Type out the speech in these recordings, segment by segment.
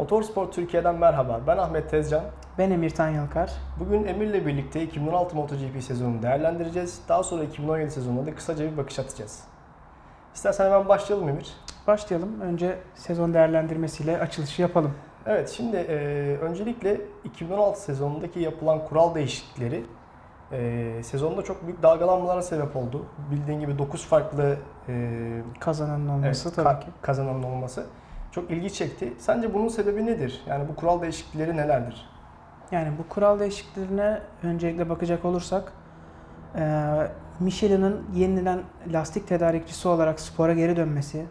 Motorsport Türkiye'den merhaba. Ben Ahmet Tezcan. Ben Emirtan Yalkar. Bugün Emir'le birlikte 2016 MotoGP sezonunu değerlendireceğiz. Daha sonra 2017 sezonuna da kısaca bir bakış atacağız. İstersen hemen başlayalım Emir. Başlayalım. Önce sezon değerlendirmesiyle açılışı yapalım. Evet, şimdi e, öncelikle 2016 sezonundaki yapılan kural değişiklikleri e, sezonda çok büyük dalgalanmalara sebep oldu. Bildiğin gibi 9 farklı e, Kazananın olması evet, tabii ka- ki. kazananın olması çok ilgi çekti. Sence bunun sebebi nedir? Yani bu kural değişiklikleri nelerdir? Yani bu kural değişikliklerine öncelikle bakacak olursak eee Michelin'in yenilen lastik tedarikçisi olarak spora geri dönmesi,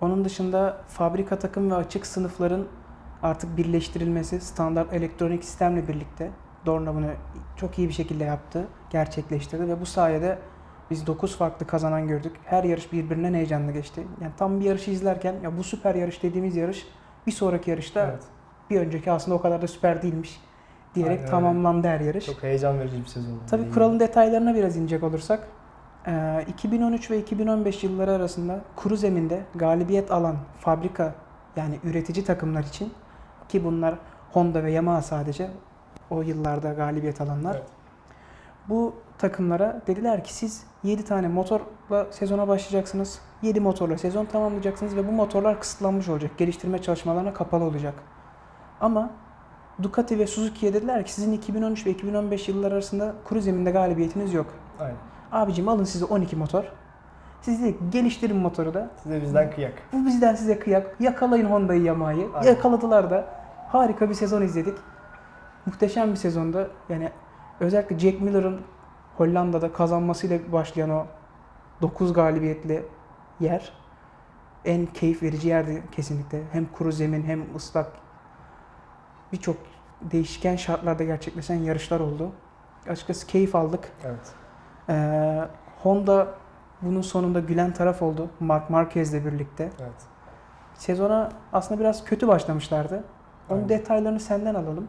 onun dışında fabrika takım ve açık sınıfların artık birleştirilmesi standart elektronik sistemle birlikte Dorna bunu çok iyi bir şekilde yaptı, gerçekleştirdi ve bu sayede biz 9 farklı kazanan gördük. Her yarış birbirinden heyecanlı geçti. Yani tam bir yarışı izlerken ya bu süper yarış dediğimiz yarış bir sonraki yarışta Evet. bir önceki aslında o kadar da süper değilmiş diyerek Aynen tamamlandı her yarış. Çok heyecan verici bir sezon. Tabii kuralın detaylarına biraz inecek olursak eee, 2013 ve 2015 yılları arasında kuru zeminde galibiyet alan fabrika yani üretici takımlar için ki bunlar Honda ve Yamaha sadece o yıllarda galibiyet alanlar. Evet. Bu takımlara dediler ki siz 7 tane motorla sezona başlayacaksınız. 7 motorla sezon tamamlayacaksınız ve bu motorlar kısıtlanmış olacak. Geliştirme çalışmalarına kapalı olacak. Ama Ducati ve Suzuki'ye dediler ki sizin 2013 ve 2015 yılları arasında kuru zeminde galibiyetiniz yok. Aynen. Abicim alın size 12 motor. Siz ki, geliştirin motoru da. Size bizden kıyak. Bu bizden size kıyak. Yakalayın Honda'yı Yamaha'yı. Yakaladılar da. Harika bir sezon izledik. Muhteşem bir sezonda. Yani özellikle Jack Miller'ın Hollanda'da kazanmasıyla başlayan o 9 galibiyetli yer en keyif verici yerdi kesinlikle. Hem kuru zemin hem ıslak birçok değişken şartlarda gerçekleşen yarışlar oldu. Açıkçası keyif aldık. Evet. Ee, Honda bunun sonunda gülen taraf oldu. Mark Marquez'le birlikte. Evet. Sezona aslında biraz kötü başlamışlardı. Onun Aynen. detaylarını senden alalım.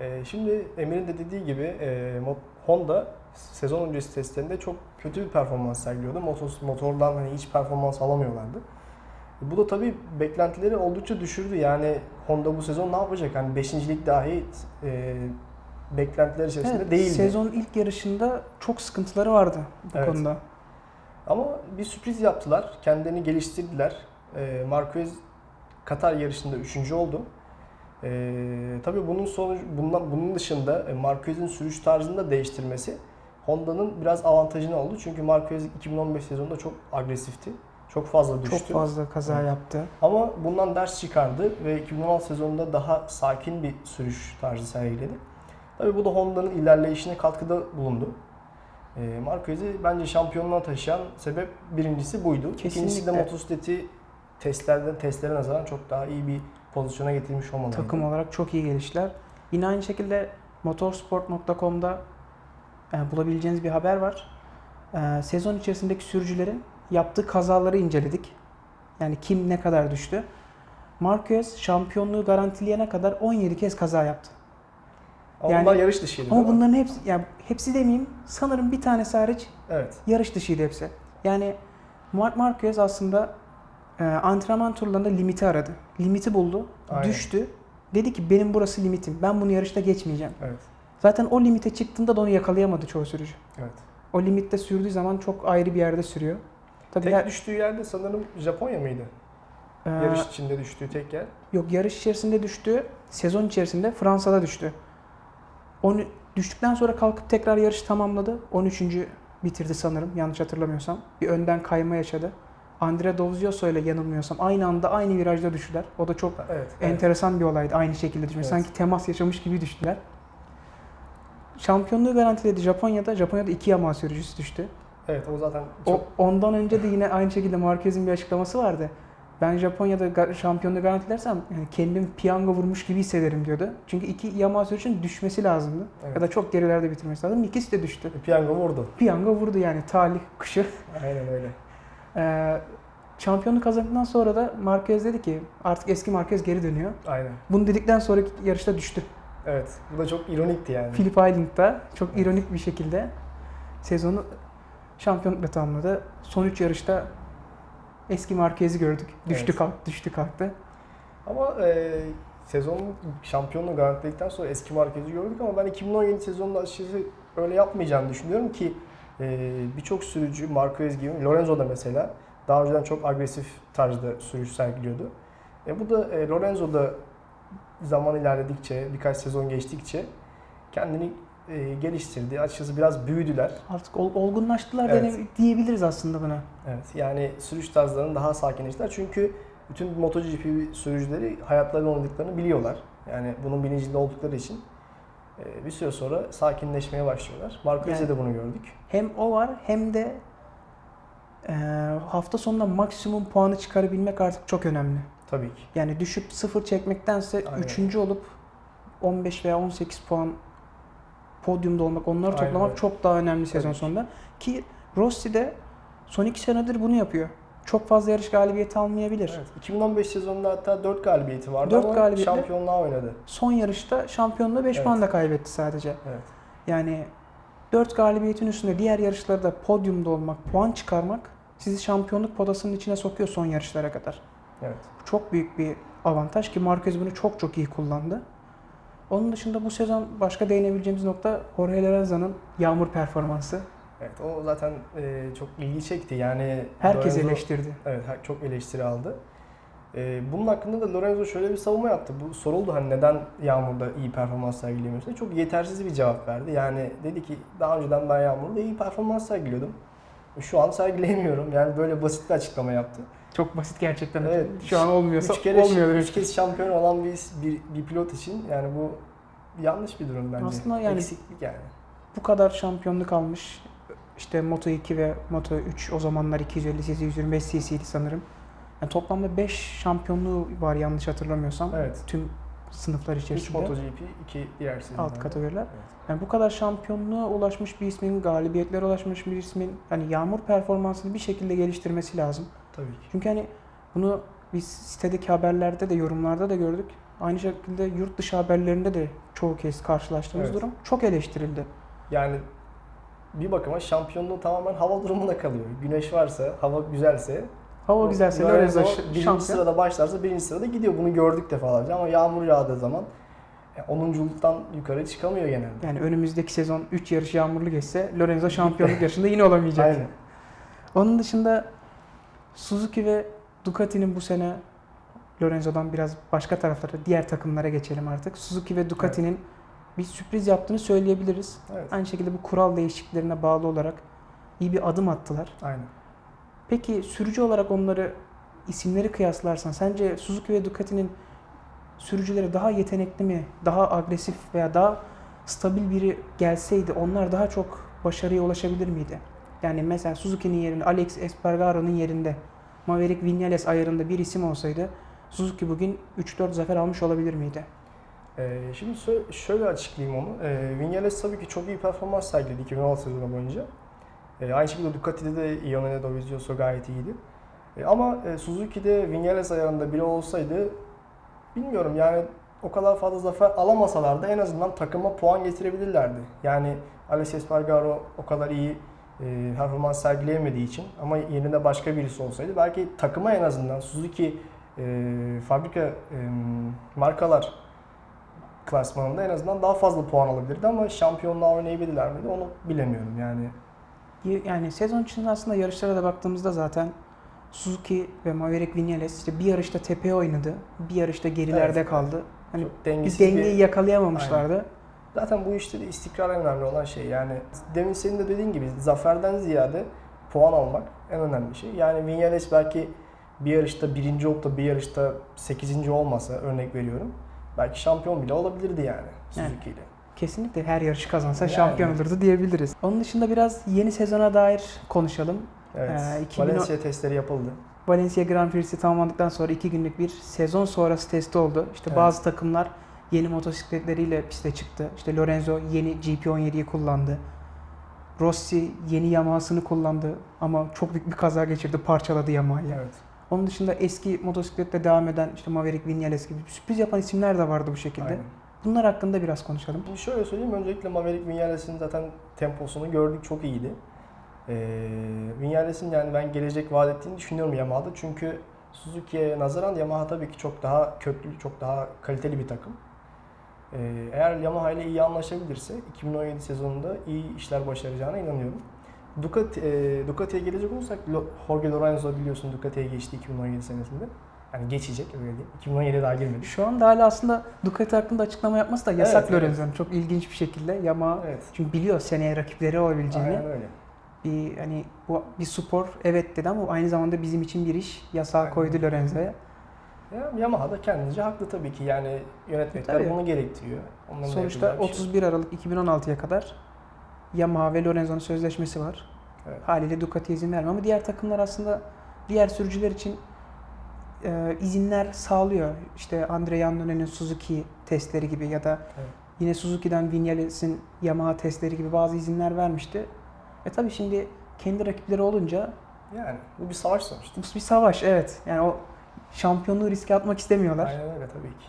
Ee, şimdi Emir'in de dediği gibi e, Honda sezon öncesi testlerinde çok kötü bir performans sergiliyordu. Motor, motordan hani hiç performans alamıyorlardı. E, Bu da tabii beklentileri oldukça düşürdü. Yani Honda bu sezon ne yapacak? Hani beşincilik dahi e, beklentiler içerisinde Evet, değildi. Sezon ilk yarışında çok sıkıntıları vardı bu Evet. konuda. Ama bir sürpriz yaptılar. Kendilerini geliştirdiler. E, Marquez Katar yarışında üçüncü oldu. E, tabii bunun sonucu, bundan, bunun dışında e, Marquez'in sürüş tarzını da değiştirmesi Honda'nın biraz avantajını oldu. Çünkü Marquez 2015 sezonunda çok agresifti. Çok fazla düştü. Çok fazla kaza Evet. yaptı. Ama bundan ders çıkardı ve 2016 sezonunda daha sakin bir sürüş tarzı sergiledi. Tabii bu da Honda'nın ilerleyişine katkıda bulundu. E, Marquez'i bence şampiyonluğa taşıyan sebep birincisi buydu. İkincisi de Kesinlikle. motosikleti testlerde testlere nazaran çok daha iyi bir pozisyona getirmiş olmalıydı. Takım olarak çok iyi geliştiler. Yine aynı şekilde motorsport.com'da e, bulabileceğiniz bir haber var. E, sezon içerisindeki sürücülerin yaptığı kazaları inceledik. Yani kim ne kadar düştü. Marquez şampiyonluğu garantileyene kadar 17 kez kaza yaptı. Ama yani- yarış dışıydı Ama bunların hepsi, yani hepsi demeyeyim, sanırım bir tanesi hariç Evet. yarış dışıydı hepsi. Yani Mark Marquez aslında e, antrenman turlarında limiti aradı. Limiti buldu, Aynen. düştü. Dedi ki benim burası limitim. Ben bunu yarışta geçmeyeceğim. Evet. Zaten o limite çıktığında da onu yakalayamadı çoğu sürücü. Evet. O limitte sürdüğü zaman çok ayrı bir yerde sürüyor. Tabii Tek her- düştüğü yerde sanırım Japonya mıydı? e, Yarış içinde düştüğü tek yer. Yok yarış içerisinde düştü. Sezon içerisinde Fransa'da düştü. Onu düştükten sonra kalkıp tekrar yarışı tamamladı. 13. bitirdi sanırım yanlış hatırlamıyorsam. Bir önden kayma yaşadı. Andrea Dovizioso ile yanılmıyorsam aynı anda aynı virajda düştüler. O da çok Evet. evet. enteresan bir olaydı. Aynı şekilde düşmüş. Evet. Sanki temas yaşamış gibi düştüler. Şampiyonluğu garantiledi Japonya'da. Japonya'da iki Yamaha sürücüsü düştü. Evet o zaten çok O, ondan önce de yine aynı şekilde Marquez'in bir açıklaması vardı. Ben Japonya'da şampiyonluğu garantilersem yani kendim piyango vurmuş gibi hissederim diyordu. Çünkü iki Yamaha sürücünün düşmesi lazımdı. Evet. Ya da çok gerilerde bitirmesi lazım. İkisi de düştü. piyango vurdu. Piyango vurdu yani talih kışı. Aynen öyle. Ee, şampiyonluk kazandıktan sonra da Marquez dedi ki artık eski Marquez geri dönüyor. Aynen. Bunu dedikten sonraki yarışta düştü. Evet. Bu da çok ironikti yani. Phillip Island'da çok ironik bir şekilde sezonu şampiyonlukla tamamladı. Son 3 yarışta eski Marquez'i gördük. Düştü Evet. kalktı, düştü kalktı. Ama e, sezonun şampiyonluğu garantiledikten sonra eski Marquez'i gördük ama ben 2017 sezonunda açıkçası öyle yapmayacağını düşünüyorum ki e, birçok sürücü Marquez gibi Lorenzo da mesela daha önceden çok agresif tarzda sürüş sergiliyordu. E, bu da e, Lorenzo da zaman ilerledikçe, birkaç sezon geçtikçe kendini e, geliştirdi. Açıkçası biraz büyüdüler. Artık ol- olgunlaştılar Evet. diyebiliriz aslında buna. Evet. Yani sürüş tarzlarının daha sakinleştiler. Çünkü bütün MotoGP sürücüleri hayatlarını oynadıklarını biliyorlar. Yani bunun bilincinde oldukları için bir süre sonra sakinleşmeye başlıyorlar. Marquez'de Yani- de bunu gördük. Hem o var hem de e, hafta sonunda maksimum puanı çıkarabilmek artık çok önemli. Tabii ki. Yani düşüp sıfır çekmektense Aynen. üçüncü olup 15 veya 18 puan podyumda olmak, onları Aynen toplamak çok daha önemli sezon ki. sonunda. Ki Rossi de son iki senedir bunu yapıyor. Çok fazla yarış galibiyeti almayabilir. Evet. 2015 sezonunda hatta 4 galibiyeti vardı Dört ama galibiyetle- şampiyonluğa oynadı. Son yarışta şampiyonluğu 5 Evet. puan da kaybetti sadece. Evet. Yani 4 galibiyetin üstünde diğer yarışlarda podyumda olmak, puan çıkarmak sizi şampiyonluk podasının içine sokuyor son yarışlara kadar. Evet. Çok büyük bir avantaj ki Marquez bunu çok çok iyi kullandı. Onun dışında bu sezon başka değinebileceğimiz nokta Jorge Lorenza'nın yağmur performansı. Evet. O zaten e, çok ilgi çekti. Yani Herkes Lorenzo- eleştirdi. Evet, çok eleştiri aldı. Ee, bunun hakkında da Lorenzo şöyle bir savunma yaptı. Bu soruldu hani neden Yağmur'da iyi performans sergilemiyorsun diye. Çok yetersiz bir cevap verdi. Yani dedi ki daha önceden ben Yağmur'da iyi performans sergiliyordum. Şu an sergileyemiyorum. Yani böyle basit bir açıklama yaptı. Çok basit gerçekten. Evet. Şu an olmuyorsa Üç kere, olmuyor. üç kez şampiyon olan bir, bir, bir pilot için yani bu yanlış bir durum bence. Aslında yani- Eksiklik yani. Bu kadar şampiyonluk almış. İşte Moto 2 ve Moto 3 o zamanlar 250 cc 125 cc'ydi sanırım. Yani toplamda 5 şampiyonluğu var yanlış hatırlamıyorsam. Evet. Tüm sınıflar 3 içerisinde. MotoGP, 2 diğer sezonlarda. alt kategoriler. Evet. Yani bu kadar şampiyonluğa ulaşmış bir ismin, galibiyetlere ulaşmış bir ismin hani yağmur performansını bir şekilde geliştirmesi lazım. Tabii ki. Çünkü hani bunu biz sitedeki haberlerde de yorumlarda da gördük. Aynı şekilde yurt dışı haberlerinde de çoğu kez karşılaştığımız Evet. durum çok eleştirildi. Yani bir bakıma şampiyonluğu tamamen hava durumuna kalıyor. Güneş varsa, hava güzelse Hava güzelse Lorenzo birinci şampiyon. sırada başlarsa birinci sırada gidiyor. Bunu gördük defalarca ama yağmur yağdığı zaman yani 10'unculuktan yukarı çıkamıyor genelde. Yani önümüzdeki sezon 3 yarış yağmurlu geçse Lorenzo şampiyonluk yarışında yine olamayacak. Aynen. Onun dışında Suzuki ve Ducati'nin bu sene Lorenzo'dan biraz başka taraflara, diğer takımlara geçelim artık. Suzuki ve Ducati'nin bir sürpriz yaptığını söyleyebiliriz. Evet. Aynı şekilde bu kural değişikliklerine bağlı olarak iyi bir adım attılar. Aynen. Peki sürücü olarak onları isimleri kıyaslarsan sence Suzuki ve Ducati'nin sürücüleri daha yetenekli mi, daha agresif veya daha stabil biri gelseydi onlar daha çok başarıya ulaşabilir miydi? Yani mesela Suzuki'nin yerine Alex Espargaro'nun yerinde Maverick Vinales ayarında bir isim olsaydı Suzuki bugün 3-4 zafer almış olabilir miydi? Ee, şimdi şöyle açıklayayım onu. Ee, Vinales tabii ki çok iyi performans sergiledi 2016 sezonu boyunca. Ee, aynı şekilde Ducati'de de Ione Dovizioso gayet iyiydi. Ee, ama e, Suzuki'de Vinales ayarında biri olsaydı bilmiyorum yani o kadar fazla zafer alamasalar da en azından takıma puan getirebilirlerdi. Yani Alex Espargaro o kadar iyi e, performans sergileyemediği için ama yerine başka birisi olsaydı belki takıma en azından Suzuki e, fabrika markalar klasmanında en azından daha fazla puan alabilirdi ama şampiyonluğa oynayabilirler miydi onu bilemiyorum yani. Yani sezon içinde aslında yarışlara da baktığımızda zaten Suzuki ve Maverick Vinales işte bir yarışta tepeye oynadı, bir yarışta gerilerde Evet. kaldı. Hani bir dengeyi bir- yakalayamamışlardı. Zaten bu işte de istikrar en önemli olan şey. Yani demin senin de dediğin gibi zaferden ziyade puan almak en önemli şey. Yani Vinales belki bir yarışta birinci olup da bir yarışta sekizinci olmasa örnek veriyorum. Belki şampiyon bile olabilirdi yani Suzuki ile. Kesinlikle her yarışı kazansa Yani. şampiyon olurdu diyebiliriz. Onun dışında biraz yeni sezona dair konuşalım. Evet. Ee, 2010 Valencia testleri yapıldı. Valencia Grand Prix'si tamamlandıktan sonra iki günlük bir sezon sonrası testi oldu. İşte Evet. bazı takımlar yeni motosikletleriyle piste çıktı. İşte Lorenzo yeni GP17'yi kullandı. Rossi yeni Yamaha'sını kullandı ama çok büyük bir kaza geçirdi, parçaladı Yamaha'yı. Evet. Onun dışında eski motosikletle devam eden işte Maverick Vinales gibi sürpriz yapan isimler de vardı bu şekilde. Aynen. Bunlar hakkında biraz konuşalım. Şimdi şöyle söyleyeyim. Öncelikle Maverick Vinales'in zaten temposunu gördük. Çok iyiydi. Ee, Vinales'in yani ben gelecek vaat ettiğini düşünüyorum Yamaha'da. Çünkü Suzuki'ye nazaran Yamaha tabii ki çok daha köklü, çok daha kaliteli bir takım. Ee, eğer Yamaha ile iyi anlaşabilirse 2017 sezonunda iyi işler başaracağına inanıyorum. Ducati, e, Ducati'ye gelecek olursak Jorge Lorenzo biliyorsun Ducati'ye geçti 2017 senesinde. Yani geçecek öyle diyeyim. 2017'ye daha girmedi. Şu anda hala aslında Ducati hakkında açıklama yapması da yasak Evet, evet. Lorenzo'nun. Çok ilginç bir şekilde. Yamaha Evet. çünkü biliyor seneye rakipleri olabileceğini. Aynen öyle. Bir hani bu bir spor evet dedi ama aynı zamanda bizim için bir iş. Yasağı Aynen. koydu Lorenzo'ya. Ya, Yamaha da kendince haklı tabii ki. Yani yönetmekler Tabii. bunu gerektiriyor. Onların Sonuçta yapacağı bir şey yok. 31 Aralık 2016'ya kadar Yamaha ve Lorenzo'nun sözleşmesi var. Evet. Haliyle Ducati izin vermiyor ama diğer takımlar aslında diğer sürücüler için e, izinler sağlıyor. İşte Andre Iannone'nin Suzuki testleri gibi ya da Evet. yine Suzuki'den Vinales'in Yamaha testleri gibi bazı izinler vermişti. E tabi şimdi kendi rakipleri olunca Yani bu bir savaş sonuçta. bu bir savaş evet. Yani o şampiyonluğu riske atmak istemiyorlar. Aynen öyle tabii ki.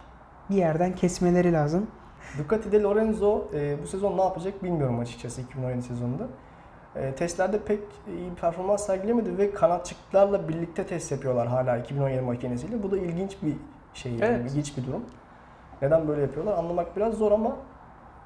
Bir yerden kesmeleri lazım. Ducati'de Lorenzo e, bu sezon ne yapacak bilmiyorum açıkçası 2017 sezonunda. E, testlerde pek iyi performans sergilemedi ve kanatçıklarla birlikte test yapıyorlar hala 2017 makinesiyle. Bu da ilginç bir şey, yani Evet. ilginç bir durum. Neden böyle yapıyorlar anlamak biraz zor ama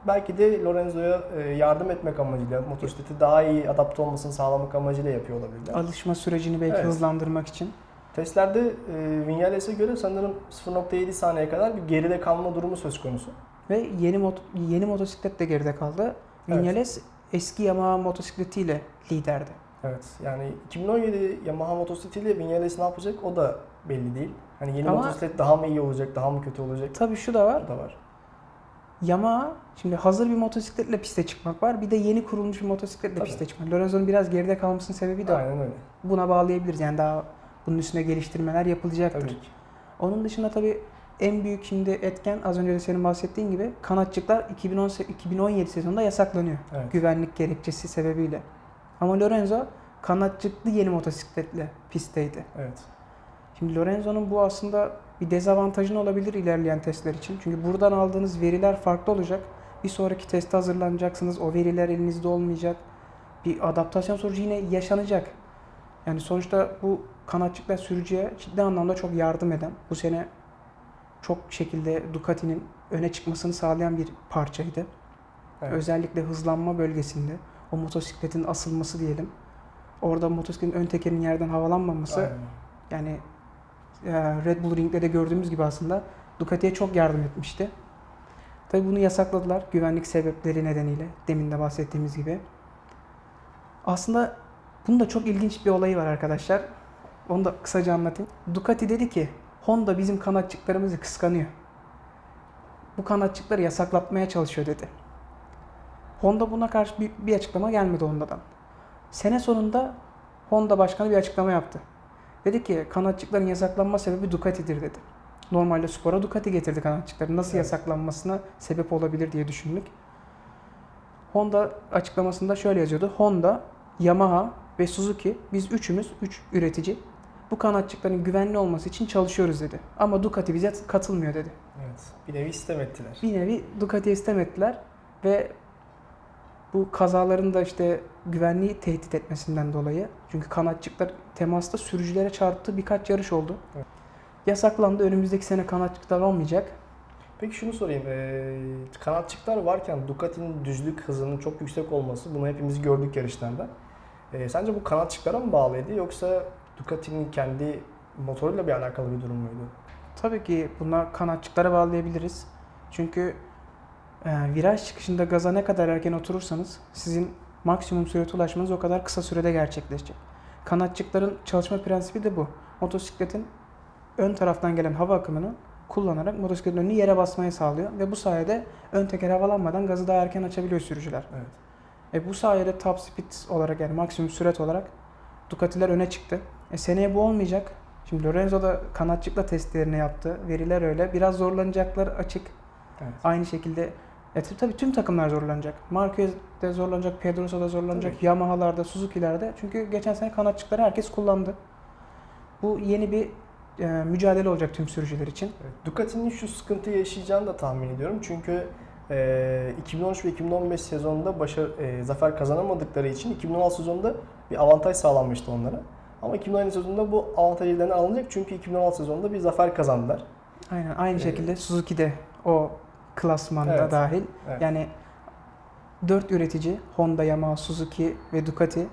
belki de Lorenzo'ya e, yardım etmek amacıyla, motosikleti daha iyi adapte olmasını sağlamak amacıyla yapıyor olabilirler. Alışma sürecini belki Evet. hızlandırmak için. Testlerde e, Vinales'e göre sanırım 0.7 saniye kadar bir geride kalma durumu söz konusu. Ve yeni mot yeni motosiklet de geride kaldı. Evet. Vinales eski Yamaha motosikletiyle liderdi. Evet yani 2017 Yamaha motosikletiyle Vinales ne yapacak o da belli değil. Hani yeni Ama- motosiklet daha mı iyi olacak, daha mı kötü olacak Tabii şu da var. o da var. Yamaha şimdi hazır bir motosikletle piste çıkmak var. Bir de yeni kurulmuş bir motosikletle Tabii. piste çıkmak. Lorenzo'nun biraz geride kalmasının sebebi de Aynen öyle. buna bağlayabiliriz. Yani daha bunun üstüne geliştirmeler yapılacaktır. Tabii ki. Onun dışında tabii en büyük şimdi etken az önce de senin bahsettiğin gibi kanatçıklar 2010 se- 2017 sezonunda yasaklanıyor. Evet. Güvenlik gerekçesi sebebiyle. Ama Lorenzo kanatçıklı yeni motosikletle pistteydi. Evet. Şimdi Lorenzo'nun bu aslında bir dezavantajın olabilir ilerleyen testler için. Çünkü buradan aldığınız veriler farklı olacak. Bir sonraki teste hazırlanacaksınız. O veriler elinizde olmayacak. Bir adaptasyon sonucu yine yaşanacak. Yani sonuçta bu kanatçıklar sürücüye ciddi anlamda çok yardım eden, bu sene çok şekilde Ducati'nin öne çıkmasını sağlayan bir parçaydı. Evet. Özellikle hızlanma bölgesinde o motosikletin asılması diyelim. Orada motosikletin ön tekerinin yerden havalanmaması Aynen. yani e, Red Bull Ring'de de gördüğümüz gibi aslında Ducati'ye çok yardım etmişti. Tabi bunu yasakladılar güvenlik sebepleri nedeniyle. Demin de bahsettiğimiz gibi. Aslında bunun da çok ilginç bir olayı var arkadaşlar. Onu da kısaca anlatayım. Ducati dedi ki Honda bizim kanatçıklarımızı kıskanıyor. Bu kanatçıkları yasaklatmaya çalışıyor dedi. Honda buna karşı bir, bir açıklama gelmedi Honda'dan. Sene sonunda Honda başkanı bir açıklama yaptı. Dedi ki kanatçıkların yasaklanma sebebi Ducati'dir dedi. Normalde spora Ducati getirdi kanatçıkları. Nasıl Evet. yasaklanmasına sebep olabilir diye düşündük. Honda açıklamasında şöyle yazıyordu. Honda, Yamaha ve Suzuki biz üçümüz, üç üretici bu kanatçıkların güvenli olması için çalışıyoruz dedi. Ama Ducati bize katılmıyor dedi. Evet. Bir nevi istem ettiler. Bir nevi Ducati'ye istemediler ve bu kazaların da işte güvenliği tehdit etmesinden dolayı. Çünkü kanatçıklar temasta sürücülere çarptığı birkaç yarış oldu. Evet. Yasaklandı. Önümüzdeki sene kanatçıklar olmayacak. Peki şunu sorayım. Ee, kanatçıklar varken Ducati'nin düzlük hızının çok yüksek olması bunu hepimiz gördük yarışlarda. Ee, sence bu kanatçıklara mı bağlıydı yoksa Ducati'nin kendi motoruyla bir alakalı bir durum muydu? Tabii ki buna kanatçıklara bağlayabiliriz. Çünkü e, viraj çıkışında gaza ne kadar erken oturursanız sizin maksimum sürete ulaşmanız o kadar kısa sürede gerçekleşecek. Kanatçıkların çalışma prensibi de bu. Motosikletin ön taraftan gelen hava akımını kullanarak motosikletin önünü yere basmayı sağlıyor ve bu sayede ön teker havalanmadan gazı daha erken açabiliyor sürücüler. Evet. E bu sayede top speed olarak yani maksimum sürat olarak Ducati'ler öne çıktı. E seneye bu olmayacak. Şimdi Lorenzo da kanatçıkla testlerini yaptı. Veriler öyle. Biraz zorlanacaklar açık. Evet. Aynı şekilde e, tabii- tüm takımlar zorlanacak. Marquez de zorlanacak, Pedrosa da zorlanacak, Tabii. Yamaha'larda, Suzuki'lerde. Çünkü geçen sene kanatçıkları herkes kullandı. Bu yeni bir e, mücadele olacak tüm sürücüler için. Evet, Ducati'nin şu sıkıntı yaşayacağını da tahmin ediyorum. Çünkü e, 2013 ve 2015 sezonunda başarı, e, zafer kazanamadıkları için 2016 sezonunda bir avantaj sağlanmıştı onlara. Ama 2017 sezonunda bu avantaj ellerine alınacak çünkü 2016 sezonunda bir zafer kazandılar. Aynen aynı Ee, şekilde Suzuki de o klasmanda Evet. dahil. Evet. Yani 4 üretici Honda, Yamaha, Suzuki ve Ducati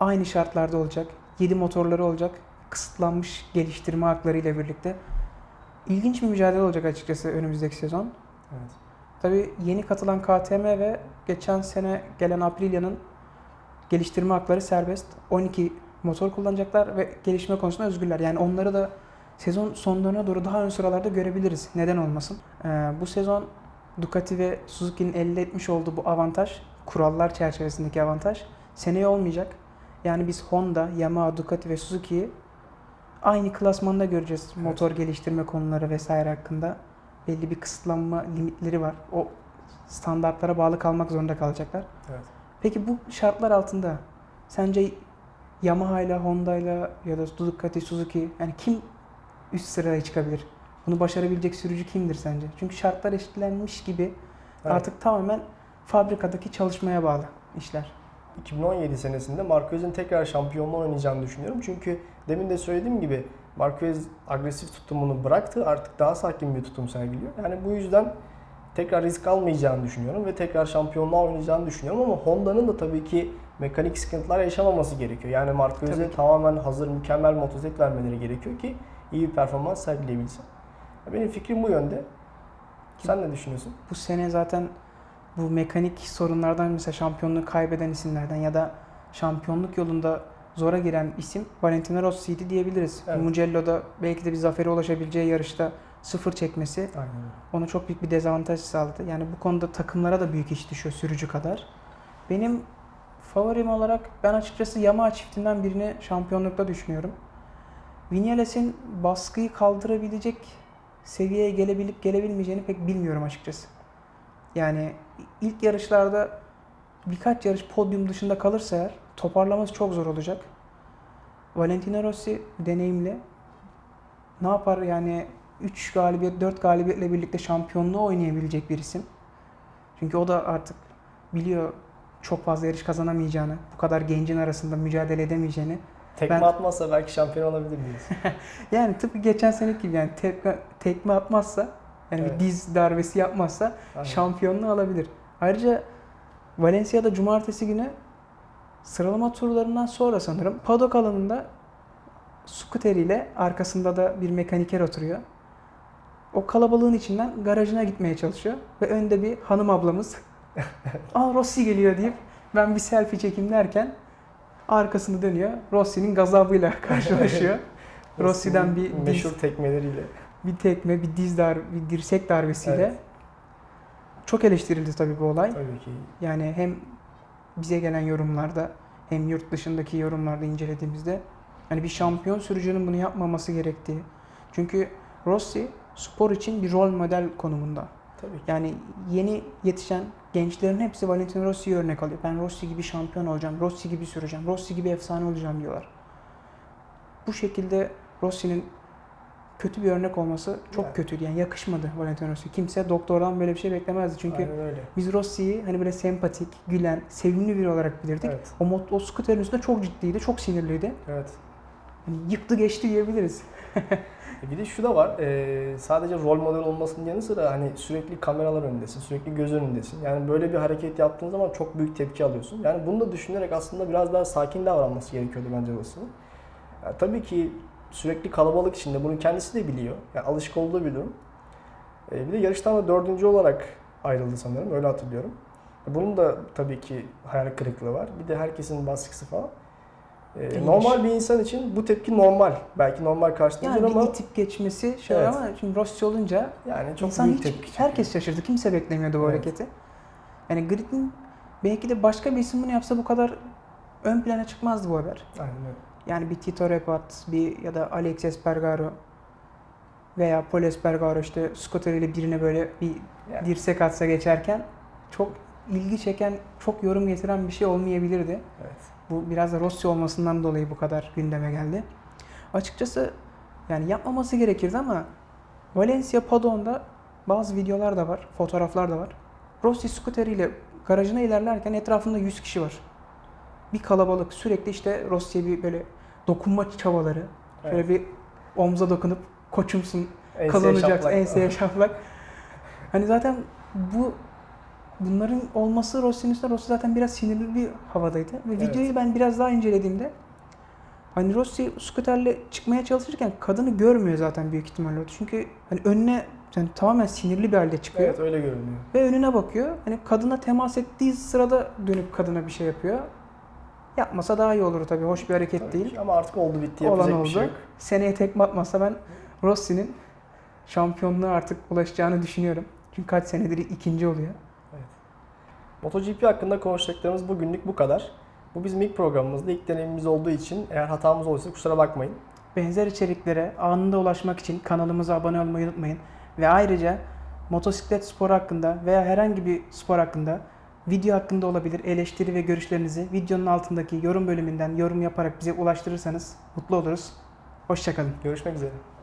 aynı şartlarda olacak. 7 motorları olacak. Kısıtlanmış geliştirme haklarıyla birlikte. İlginç bir mücadele olacak açıkçası önümüzdeki sezon. Evet. Tabii yeni katılan KTM ve geçen sene gelen Aprilia'nın geliştirme hakları serbest. 12 motor kullanacaklar ve gelişme konusunda özgürler. Yani onları da sezon sonlarına doğru daha ön sıralarda görebiliriz. Neden olmasın? Ee, bu sezon Ducati ve Suzuki'nin elde etmiş olduğu bu avantaj, kurallar çerçevesindeki avantaj seneye olmayacak. Yani biz Honda, Yamaha, Ducati ve Suzuki'yi aynı klasmanda göreceğiz. Evet. Motor geliştirme konuları vesaire hakkında belli bir kısıtlanma limitleri var. O standartlara bağlı kalmak zorunda kalacaklar. Evet. Peki bu şartlar altında sence Yamaha ile Honda ile ya da Ducati, Suzuki yani kim üst sıraya çıkabilir? Bunu başarabilecek sürücü kimdir sence? Çünkü şartlar eşitlenmiş gibi Evet. artık tamamen fabrikadaki çalışmaya bağlı işler. 2017 senesinde Marquez'in tekrar şampiyonluğu oynayacağını düşünüyorum. Çünkü demin de söylediğim gibi Marquez agresif tutumunu bıraktı. Artık daha sakin bir tutum sergiliyor. Yani bu yüzden tekrar risk almayacağını düşünüyorum ve tekrar şampiyonluğa oynayacağını düşünüyorum ama Honda'nın da tabii ki mekanik sıkıntılar yaşamaması gerekiyor. Yani Marquez'e tamamen hazır mükemmel motosiklet vermeleri gerekiyor ki iyi bir performans sergileyebilsin. Benim fikrim bu yönde. Sen ne düşünüyorsun? Bu sene zaten bu mekanik sorunlardan mesela şampiyonluğu kaybeden isimlerden ya da şampiyonluk yolunda zora giren isim Valentino Rossi'ydi diyebiliriz. Evet. Mugello'da belki de bir zafere ulaşabileceği yarışta sıfır çekmesi Aynen ona çok büyük bir dezavantaj sağladı. Yani bu konuda takımlara da büyük iş düşüyor sürücü kadar. Benim favorim olarak ben açıkçası Yamaha çiftinden birini şampiyonlukta düşünüyorum. Vinales'in baskıyı kaldırabilecek seviyeye gelebilip gelebilmeyeceğini pek bilmiyorum açıkçası. Yani ilk yarışlarda birkaç yarış podyum dışında kalırsa eğer toparlaması çok zor olacak. Valentino Rossi deneyimli. Ne yapar yani 3 galibiyet 4 galibiyetle birlikte şampiyonluğu oynayabilecek bir isim. Çünkü o da artık biliyor çok fazla yarış kazanamayacağını, bu kadar gencin arasında mücadele edemeyeceğini. Tekme Ben- atmazsa belki şampiyon olabilir miyiz? Yani tıpkı geçen seneki gibi yani tekme, tekme atmazsa yani Evet. bir diz darbesi yapmazsa Aynen. şampiyonluğu alabilir. Ayrıca Valencia'da cumartesi günü sıralama turlarından sonra sanırım paddock alanında scooter ile arkasında da bir mekaniker oturuyor. O kalabalığın içinden garajına gitmeye çalışıyor ve önde bir hanım ablamız "Aa Rossi geliyor" deyip ben bir selfie çekeyim derken arkasını dönüyor. Rossi'nin gazabıyla karşılaşıyor. Rossi'den bir meşhur diz, tekmeleriyle. bir tekme, bir diz dar, bir dirsek darbesiyle Evet. çok eleştirildi tabii bu olay. Tabii ki. Yani hem bize gelen yorumlarda hem yurt dışındaki yorumlarda incelediğimizde hani bir şampiyon sürücünün bunu yapmaması gerektiği. Çünkü Rossi spor için bir rol model konumunda. Tabii ki. Yani yeni yetişen gençlerin hepsi Valentino Rossi'yi örnek alıyor. Ben Rossi gibi şampiyon olacağım, Rossi gibi süreceğim, Rossi gibi efsane olacağım diyorlar. Bu şekilde Rossi'nin kötü bir örnek olması çok Yani. kötüydü. Yani yakışmadı Valentino Rossi. Kimse doktordan böyle bir şey beklemezdi. Çünkü biz Rossi'yi hani böyle sempatik, gülen, sevimli biri olarak bilirdik. Evet. O, o skuterin üstünde çok ciddiydi, çok sinirliydi. Evet. Hani yıktı geçti diyebiliriz. E Bir de şu da var. e, sadece rol model olmasının yanı sıra hani sürekli kameralar önündesin, sürekli göz önündesin. Yani böyle bir hareket yaptığın zaman çok büyük tepki alıyorsun. Yani bunu da düşünerek aslında biraz daha sakin davranması gerekiyordu bence Rossi'nin. Yani tabii ki sürekli kalabalık içinde bunu kendisi de biliyor. Yani alışık olduğu bir durum. E, bir de yarıştan da dördüncü olarak ayrıldı sanırım. Öyle hatırlıyorum. E, Bunun da tabii ki hayal kırıklığı var. Bir de herkesin baskısı falan. E, İyiymiş. normal bir insan için bu tepki normal. Belki normal karşılanır Yani ama itip geçmesi şey Evet. ama şimdi Rossi olunca yani çok İnsan büyük hiç, tepki çekiyor. herkes şaşırdı. Kimse beklemiyordu bu Evet. hareketi. Yani Grid'in belki de başka bir isim bunu yapsa bu kadar ön plana çıkmazdı bu haber. Aynen öyle. Yani bir Tito Repat, bir ya da Alex Espargaro veya Paul Espargaro işte scooter ile birine böyle bir Yani. dirsek atsa geçerken çok ilgi çeken, çok yorum getiren bir şey olmayabilirdi. Evet. Bu biraz da Rossi olmasından dolayı bu kadar gündeme geldi. Açıkçası yani yapmaması gerekirdi ama Valencia Padon'da bazı videolar da var, fotoğraflar da var. Rossi scooteriyle garajına ilerlerken etrafında 100 kişi var. Bir kalabalık sürekli işte Rossi'ye bir böyle dokunma çabaları. Şöyle Evet. bir omza dokunup koçumsun, Enseye kazanacaksın, şaplak. enseye şaplak. Hani zaten bu bunların olması Rossi'nin Rossi zaten biraz sinirli bir havadaydı. Ve Evet. videoyu ben biraz daha incelediğimde hani Rossi skuterle çıkmaya çalışırken kadını görmüyor zaten büyük ihtimalle. Çünkü hani önüne yani tamamen sinirli bir halde çıkıyor. Evet öyle görünüyor. Ve önüne bakıyor. Hani kadına temas ettiği sırada dönüp kadına bir şey yapıyor. Yapmasa daha iyi olur tabii. Hoş bir hareket Tabii değil. ki Ama artık oldu bitti Olan yapacak bir şey oldu. yok. Seneye tekme atmazsa ben Rossi'nin şampiyonluğa artık ulaşacağını düşünüyorum. Çünkü kaç senedir ikinci oluyor. MotoGP hakkında konuşacaklarımız bugünlük bu kadar. Bu bizim ilk programımızda ilk deneyimimiz olduğu için eğer hatamız olursa kusura bakmayın. Benzer içeriklere anında ulaşmak için kanalımıza abone olmayı unutmayın. Ve ayrıca motosiklet sporu hakkında veya herhangi bir spor hakkında video hakkında olabilir eleştiri ve görüşlerinizi videonun altındaki yorum bölümünden yorum yaparak bize ulaştırırsanız mutlu oluruz. Hoşçakalın. Görüşmek üzere.